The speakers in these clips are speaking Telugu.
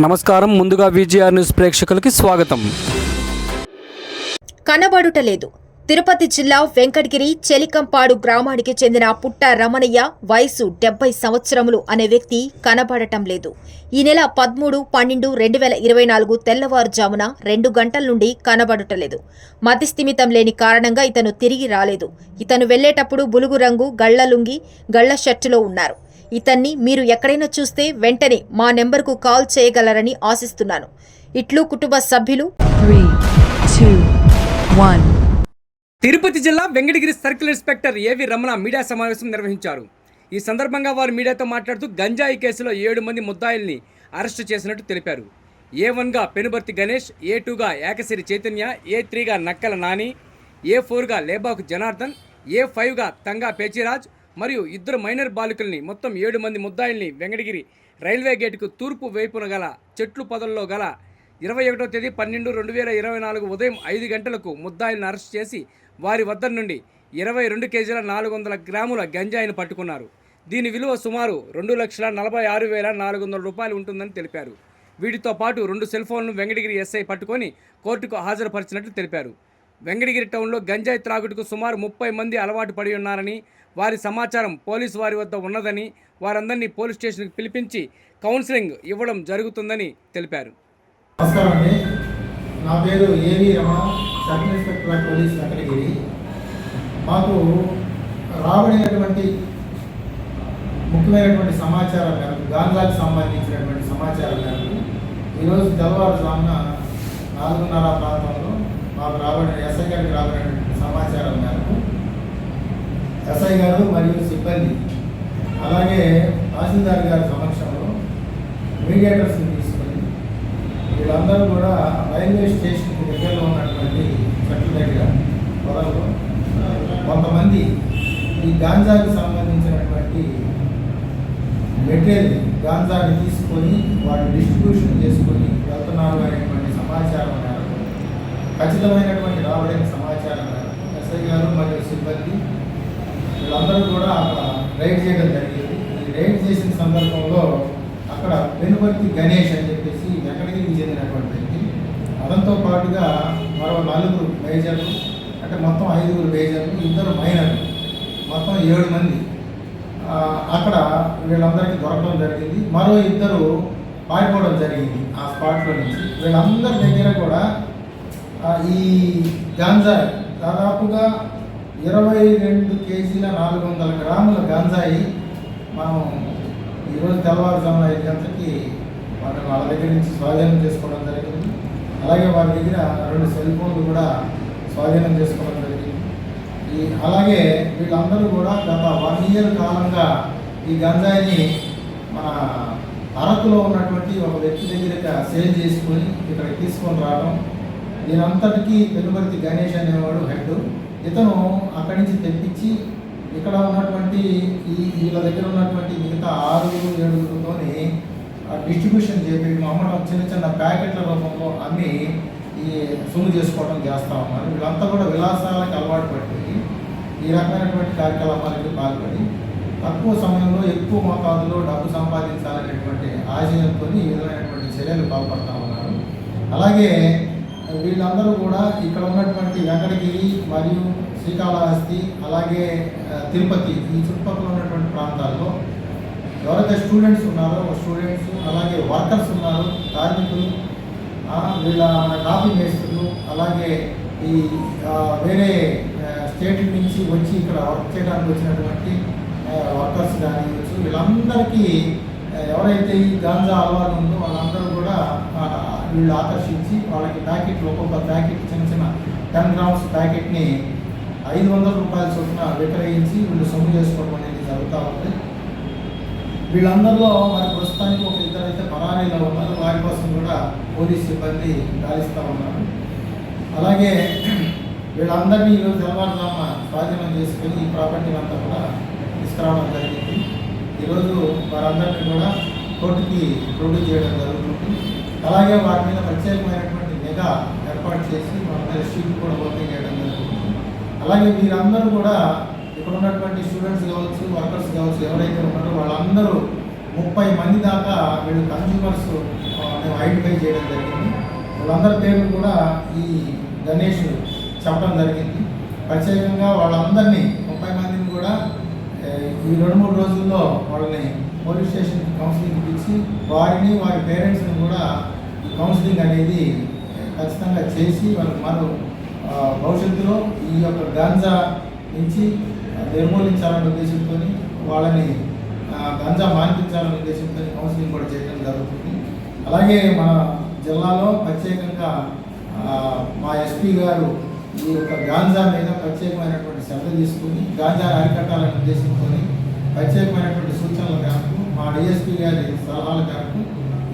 నమస్కారం. ముందుగా విజిఆర్ న్యూస్ ప్రేక్షకులకి స్వాగతం. కనబడుటలేదు తిరుపతి జిల్లా వెంకటగిరి చెలికంపాడు గ్రామానికి చెందిన పుట్ట రమణయ్య వయసు డెబ్బై సంవత్సరములు అనే వ్యక్తి కనబడటం లేదు. ఈ నెల పదమూడు పన్నెండు రెండు వేల ఇరవై నాలుగు తెల్లవారుజామున రెండు గంటల నుండి కనబడుటలేదు మతిస్థిమితం లేని కారణంగా ఇతను తిరిగి రాలేదు. ఇతను వెళ్ళేటప్పుడు బులుగు రంగు గళ్ళ లుంగి గళ్ళ షర్టులో ఉన్నారు. ఇతన్ని మీరు ఎక్కడైనా చూస్తే వెంటనే మా నెంబర్కు కాల్ చేయగలరని ఆశిస్తున్నాను. ఇట్లు కుటుంబ సభ్యులు. తిరుపతి జిల్లా వెంకటగిరి సర్కిల్ ఇన్స్పెక్టర్ ఏవి రమణ మీడియా సమావేశం నిర్వహించారు. ఈ సందర్భంగా వారు మీడియాతో మాట్లాడుతూ గంజాయి కేసులో ఏడు మంది ముద్దాయిల్ని అరెస్టు చేసినట్టు తెలిపారు. ఏ వన్గా పెనుబర్తి గణేష్ ఏ టూగా ఏకసిరి చైతన్య ఏ త్రీగా నక్కల నాని ఏ ఫోర్గా లేబాకు జనార్దన్ ఏ ఫైవ్గా తంగా పేచిరాజ్ మరియు ఇద్దరు మైనర్ బాలికల్ని మొత్తం ఏడు మంది ముద్దాయిల్ని వెంకటగిరి రైల్వే గేటుకు తూర్పు వైపున గల చెట్లు పొదల్లో గల ఇరవై ఒకటో తేదీ పన్నెండు రెండు వేల ఇరవై నాలుగు ఉదయం ఐదు గంటలకు ముద్దాయిల్ని అరెస్ట్ చేసి వారి వద్ద నుండి ఇరవై రెండు కేజీల నాలుగు వందల గ్రాముల గంజాయిని పట్టుకున్నారు. దీని విలువ సుమారు రెండు లక్షల నలభై ఆరు వేల నాలుగు వందల రూపాయలు ఉంటుందని తెలిపారు. వీటితో పాటు రెండు సెల్ ఫోన్లు వెంకటగిరి ఎస్ఐ పట్టుకొని కోర్టుకు హాజరుపరిచినట్లు తెలిపారు. వెంకటగిరి టౌన్లో గంజాయి త్రాగుటకు సుమారు ముప్పై మంది అలవాటు పడి ఉన్నారని వారి సమాచారం పోలీసు వారి వద్ద ఉన్నదని వారందరినీ పోలీస్ స్టేషన్కి పిలిపించి కౌన్సిలింగ్ ఇవ్వడం జరుగుతుందని తెలిపారు. నమస్కారం అండి. నా పేరు AV Ramana sub inspector of police Venkatagiri. మాకు రాబడినటువంటి ముఖ్యమైనటువంటి సమాచారం మేరకు గాంజాకి సంబంధించినటువంటి సమాచారం మేరకు ఈరోజు తెల్లవారుజామున నాలుగున్నర ప్రాంతంలో మాకు రాబడిన ఎస్ఐ గారికి రాబడినటువంటి సమాచారం మేరకు ఎస్ఐ గారు మరియు సిబ్బంది అలాగే తహసీల్దార్ గారి సమక్షంలో మీడియేటర్స్ని తీసుకొని వీళ్ళందరూ కూడా రైల్వే స్టేషన్కి దగ్గరలో ఉన్నటువంటి చెట్ల దగ్గర పొలంలో కొంతమంది ఈ గాంజాకి సంబంధించినటువంటి మెటీరియల్ గాంజాని తీసుకొని వాటి డిస్ట్రిబ్యూషన్ చేసుకొని వెళ్తున్నారు అనేటువంటి సమాచారం ఖచ్చితమైనటువంటి రాబడిన సమాచారం ఎస్ఐ గారు మరియు సిబ్బంది వీళ్ళందరూ కూడా అక్కడ రైడ్ చేయడం జరిగింది. ఈ రైడ్ చేసిన సందర్భంలో అక్కడ వెనుమర్తి గణేష్ అని చెప్పేసి వెంకటగిరికి చెందినటువంటి వ్యక్తి. అతనితో పాటుగా మరో నలుగురు మేజర్లు అంటే మొత్తం ఐదుగురు మేజర్లు ఇద్దరు మైనర్లు మొత్తం ఏడు మంది. అక్కడ వీళ్ళందరికీ దొరకడం జరిగింది. మరో ఇద్దరు పారిపోవడం జరిగింది ఆ స్పాట్లో నుంచి. వీళ్ళందరి దగ్గర కూడా ఈ గాంజాయి దాదాపుగా ఇరవై రెండు కేజీల నాలుగు వందల గ్రాముల గంజాయి మనం ఈరోజు తెల్లవారుజామున ఐదు గంటలకి వాళ్ళని వాళ్ళ దగ్గర నుంచి స్వాధీనం చేసుకోవడం జరిగింది. అలాగే వారి దగ్గర రెండు సెల్ ఫోన్లు కూడా స్వాధీనం చేసుకోవడం జరిగింది. ఈ అలాగే వీళ్ళందరూ కూడా గత వన్ ఇయర్ కాలంగా ఈ గంజాయిని మన అరకులో ఉన్నటువంటి ఒక వ్యక్తి దగ్గర సేల్ చేసుకొని ఇక్కడికి తీసుకొని రావడం. దీనంతటికీ పెనుబర్తి గణేష్ అనేవాడు హెడ్. ఇతను అక్కడి నుంచి తెప్పించి ఇక్కడ ఉన్నటువంటి ఈ వీళ్ళ దగ్గర ఉన్నటువంటి మిగతా ఆరుగురు ఏడుగురుతోని డిస్ట్రిబ్యూషన్ చేపి అమ్మడం చిన్న చిన్న ప్యాకెట్ల రూపంలో అమ్మి ఈ సులు చేసుకోవడం చేస్తా ఉన్నారు. వీళ్ళంతా కూడా విలాసాలకు అలవాటు పడిపోయి ఈ రకమైనటువంటి కార్యకలాపాలకి పాల్పడి తక్కువ సమయంలో ఎక్కువ మోతాదులో డబ్బు సంపాదించాలనేటువంటి ఆశయంతో ఈ విధమైనటువంటి చర్యలు పాల్పడతా ఉన్నారు. అలాగే వీళ్ళందరూ కూడా ఇక్కడ ఉన్నటువంటి వెంకటగిరి మరియు శ్రీకాళహస్తి అలాగే తిరుపతి ఈ చుట్టుపక్కల ఉన్నటువంటి ప్రాంతాల్లో ఎవరైతే స్టూడెంట్స్ ఉన్నారో స్టూడెంట్స్ అలాగే వర్కర్స్ ఉన్నారు కార్మికులు వీళ్ళ వీళ్ళ కాఫీ మేస్తులు అలాగే ఈ వేరే స్టేట్ నుంచి వచ్చి ఇక్కడ వర్క్ చేయడానికి వచ్చినటువంటి వర్కర్స్ కానీ వీళ్ళందరికీ ఎవరైతే ఈ గాంజా అలవాటు ఉందో వాళ్ళందరూ కూడా వీళ్ళు ఆకర్షించి వాళ్ళకి ప్యాకెట్లు ఒక్కొక్క ప్యాకెట్ చిన్న చిన్న టెన్ గ్రామ్స్ ప్యాకెట్ని ఐదు వందల రూపాయల చొప్పున విక్రయించి వీళ్ళు సొమ్ము చేసుకోవడం అనేది జరుగుతూ ఉంది. వీళ్ళందరిలో మరి ప్రస్తుతానికి ఒక ఇద్దరు అయితే పరారీలో ఉన్నారు. వారి కోసం కూడా పోలీస్ సిబ్బంది గాలిస్తూ ఉన్నారు. అలాగే వీళ్ళందరినీ ఈరోజు తెల్లవారుజామున స్వాధీనం చేసుకొని ఈ ప్రాపర్టీ అంతా కూడా తీసుకురావడం జరిగింది. ఈరోజు వారందరినీ కూడా కోర్టుకి ప్రొడ్యూస్ చేయడం జరుగుతుంది. అలాగే వారి మీద ప్రత్యేకమైనటువంటి నిఘా ఏర్పాటు చేసి వాళ్ళ మీద షీట్ కూడా ఓపెన్ చేయడం జరుగుతుంది. అలాగే వీరందరూ కూడా ఇక్కడ ఉన్నటువంటి స్టూడెంట్స్ కావచ్చు వర్కర్స్ కావచ్చు ఎవరైతే ఉన్నారో వాళ్ళందరూ ముప్పై మంది దాకా వీళ్ళు కన్స్యూమర్స్ మేము ఐడెంటిఫై చేయడం జరిగింది. వాళ్ళందరి పేర్లు కూడా ఈ గణేష్ చెప్పడం జరిగింది. ప్రత్యేకంగా వాళ్ళందరినీ ముప్పై మందిని కూడా ఈ రెండు మూడు రోజుల్లో వాళ్ళని పోలీస్ స్టేషన్కి కౌన్సిలింగ్ ఇచ్చి వారిని వారి పేరెంట్స్ని కూడా ఈ కౌన్సిలింగ్ అనేది ఖచ్చితంగా చేసి వాళ్ళకి మరో భవిష్యత్తులో ఈ యొక్క గాంజా నుంచి నిర్మూలించాలనే ఉద్దేశంతో వాళ్ళని గంజా మాన్పించాలనే ఉద్దేశంతో కౌన్సిలింగ్ కూడా చేయడం జరుగుతుంది. అలాగే మన జిల్లాలో ప్రత్యేకంగా మా ఎస్పీ గారు ఈ యొక్క గాంజా మీద ప్రత్యేకమైనటువంటి శ్రద్ధ తీసుకుని గాంజా అరికట్టాలనే ఉద్దేశంతో ప్రత్యేకమైనటువంటి సూచనల మేరకు మా డిఎస్పీ గారి సలహాల మేరకు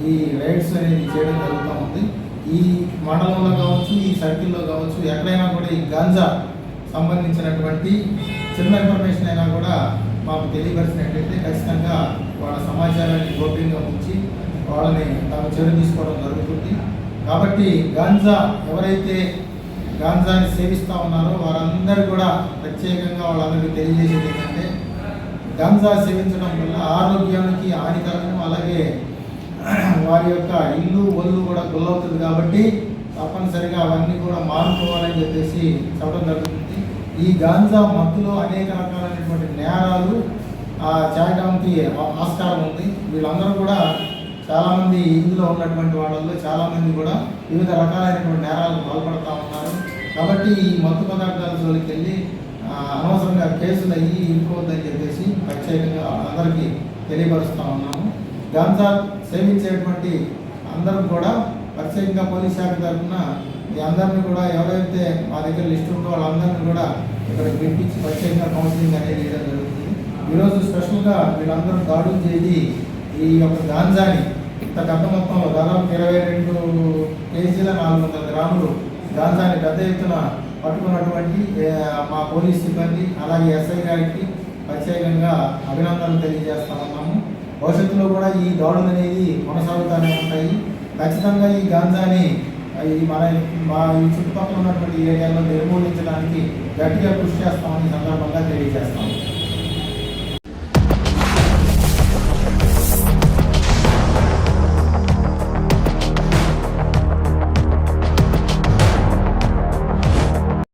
ఈ రైడ్స్ అనేది చేయడం జరుగుతూ ఉంది. ఈ మండలంలో కావచ్చు ఈ సర్కిల్లో కావచ్చు ఎక్కడైనా కూడా ఈ గాంజా సంబంధించినటువంటి చిన్న ఇన్ఫర్మేషన్ అయినా కూడా మాకు తెలియపరిచినట్లయితే ఖచ్చితంగా వాళ్ళ సమాచారాన్ని గోప్యంగా ఉంచి వాళ్ళని తాము చర్య తీసుకోవడం జరుగుతుంది. కాబట్టి గాంజా ఎవరైతే గాంజాని సేవిస్తూ ఉన్నారో వారందరూ కూడా ప్రత్యేకంగా వాళ్ళందరికీ తెలియజేసేది ఏంటంటే గంజా సేవించడం వల్ల ఆరోగ్యానికి హానికరము. అలాగే వారి యొక్క ఇల్లు ఒళ్ళు కూడా గుల్లవుతుంది కాబట్టి తప్పనిసరిగా అవన్నీ కూడా మారుకోవాలని చెప్పేసి చెప్పడం జరుగుతుంది. ఈ గాంజా మత్తులో అనేక రకాలైనటువంటి నేరాలు ఆ, చేయడానికి ఆస్కారం ఉంది. వీళ్ళందరూ కూడా చాలామంది ఇందులో ఉన్నటువంటి వాళ్ళల్లో చాలామంది కూడా వివిధ రకాలైనటువంటి నేరాలకు పాల్పడుతూ ఉన్నారు. కాబట్టి ఈ మత్తు పదార్థాల జోలికి వెళ్ళి అనవసరంగా కేసులు అయ్యి ఇంకోద్దని చెప్పేసి ప్రత్యేకంగా అందరికీ తెలియపరుస్తూ ఉన్నాము. గాంజా సేవించేటువంటి అందరం కూడా ప్రత్యేకంగా పోలీస్ శాఖ తరఫున మీ అందరినీ కూడా ఎవరైతే మా దగ్గర లిస్ట్ ఉందో వాళ్ళందరినీ కూడా ఇక్కడ పిలిపించి ప్రత్యేకంగా కౌన్సిలింగ్ అనేది చేయడం జరుగుతుంది. ఈరోజు స్పెషల్గా వీళ్ళందరూ దాడులు చేసి ఈ యొక్క గాంజాని ఇంత పెద్ద మొత్తంలో దాదాపు ఇరవై రెండు కేజీల నాలుగు వందల గ్రాములు గాంజాని పెద్ద ఎత్తున పట్టుకున్నటువంటి మా పోలీస్ సిబ్బంది అలాగే ఎస్ఐ గారికి ప్రత్యేకంగా అభినందనలు తెలియజేస్తా ఉన్నాము భవిష్యత్తులో కూడా ఈ దాడులు అనేది కొనసాగుతూనే ఉంటాయి. ఖచ్చితంగా ఈ గాంజాని ఈ మన మా ఈ చుట్టుపక్కల ఉన్నటువంటి ఏరియాలో నిర్మూలించడానికి గట్టిగా కృషి చేస్తామని సందర్భంగా తెలియజేస్తాము.